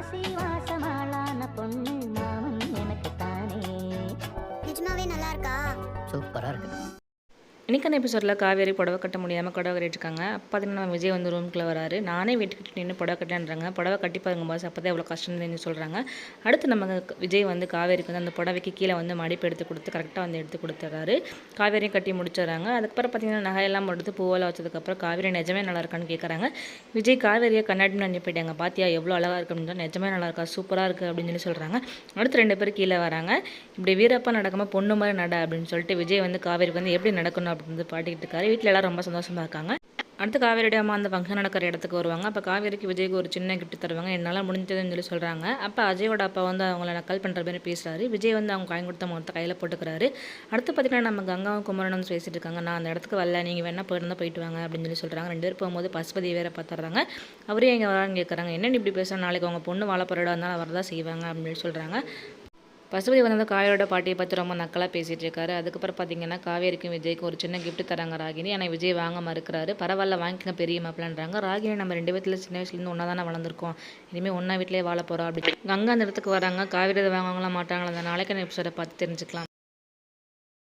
மாசி வாசமாளான பொண்ணு மாமன் எனக்கு தானே. நிஜமாவே நல்லா இருக்கா. சூப்பராக இருக்குது இன்றைக்கான எபிசோடில் காவேரி புடவை கட்ட முடியாமல் புடவை கட்டிட்டுருக்காங்க அப்போ பார்த்தீங்கன்னா நம்ம விஜய் வந்து ரூம்குள்ளே வராரு. நானே வீட்டுக்கு நின்று புடவை கட்டேன்றாங்க புடவை கட்டி பாருங்க பாஸ் அப்போ தான் எவ்வளோ கஷ்டம்னு சொல்கிறாங்க அடுத்து நம்ம விஜய் வந்து காவேரிக்கு வந்து அந்த புடவைக்கு கீழே வந்து மடிப்பு எடுத்து கொடுத்து கரெக்டாக வந்து எடுத்து கொடுத்துட்றாரு காவேரியும் கட்டி முடிச்சிடுறாங்க. அதுக்கப்புறம் பார்த்தீங்கன்னா நகையெல்லாம் எடுத்து பூவெல்லாம் வச்சதுக்கப்புறம் காவேரி நிஜமே நல்லா இருக்கான்னு கேட்குறாங்க விஜய் காவேரியை கண்ணாடி நினைப்பு போயிட்டாங்க பாத்தியா எவ்வளோ அழகாக இருக்கு அப்படின்னு நிஜமே நல்லா இருக்கா? சூப்பராக இருக்குது அப்படின்னு சொல்லி சொல்கிறாங்க அடுத்து ரெண்டு பேரும் கீழே வராங்க. இப்படி வீரப்பா நடக்காமல் பொண்ணு மாதிரி நட அப்படின்னு சொல்லிட்டு விஜய் வந்து காவேரிக்கு வந்து எப்படி நடக்கணும் வந்து பாட்டிக்கிட்டு இருக்காரு வீட்டில் எல்லாரும் ரொம்ப சந்தோஷமாக இருக்காங்க. அடுத்து காவேரியோட அம்மா அந்த ஃபங்க்ஷன் நடக்கிற இடத்துக்கு வருவாங்க. அப்போ காவேரிக்கு விஜய்க்கு ஒரு சின்ன கிஃப்ட் தருவாங்க. என்னால் முடிஞ்சதுன்னு சொல்லி சொல்கிறாங்க அப்போ அஜயோட அப்பா வந்து அவங்கள நக்கல் பண்ணுற மாதிரி பேசுகிறாரு விஜய் வந்து அவங்க காயின் கொடுத்த முகத்தை கையில் போட்டுக்கிறாரு. அடுத்து பார்த்தீங்கன்னா நம்ம கங்காவும் குமரனும் வந்து பேசிட்டு இருக்காங்க. நான் அந்த இடத்துக்கு வரல. நீங்கள் வேணால் போயிருந்தா போயிட்டு வாங்க அப்படின்னு சொல்லி சொல்கிறாங்க ரெண்டு பேர் போகும்போது பசுபதி வேற பார்த்துறாங்க அவரே எங்கே வரான்னு கேட்குறாங்க என்ன இப்படி பேசுகிறேன் நாளைக்கு அவங்க பொண்ணு வாழ போகிற இருந்தாலும் வரதான் செய்வாங்க அப்படின்னு சொல்கிறாங்க பசுபதி வந்து காவேரியோட பாட்டியை பற்றி ரொம்ப நக்கலாக பேசிகிட்டு இருக்காரு. அதுக்கப்புறம் பார்த்தீங்கன்னா காவேரிக்கும் விஜய்க்கும் ஒரு சின்ன கிஃப்ட் தராங்க ராகினி. ஆனால் விஜய் வாங்க மறுக்கிறாரு. பரவாயில்ல வாங்கிக்கங்க பெரிய மாப்பிளன்றாங்க ராகினி நம்ம ரெண்டு பேத்துல சின்ன வயசுலேருந்து ஒன்றா தானே வளர்ந்துருக்கோம். இனிமேல் ஒன்றா வீட்டிலே வாழ போகிறோம் அப்படி கங்கா அந்த இடத்துக்கு வராங்க. காவேரி வாங்கவங்களாம் வாங்குவாங்களா மாட்டாங்களா? அந்த நாளைக்கு எபிசோட பார்த்து தெரிஞ்சுக்கலாம்.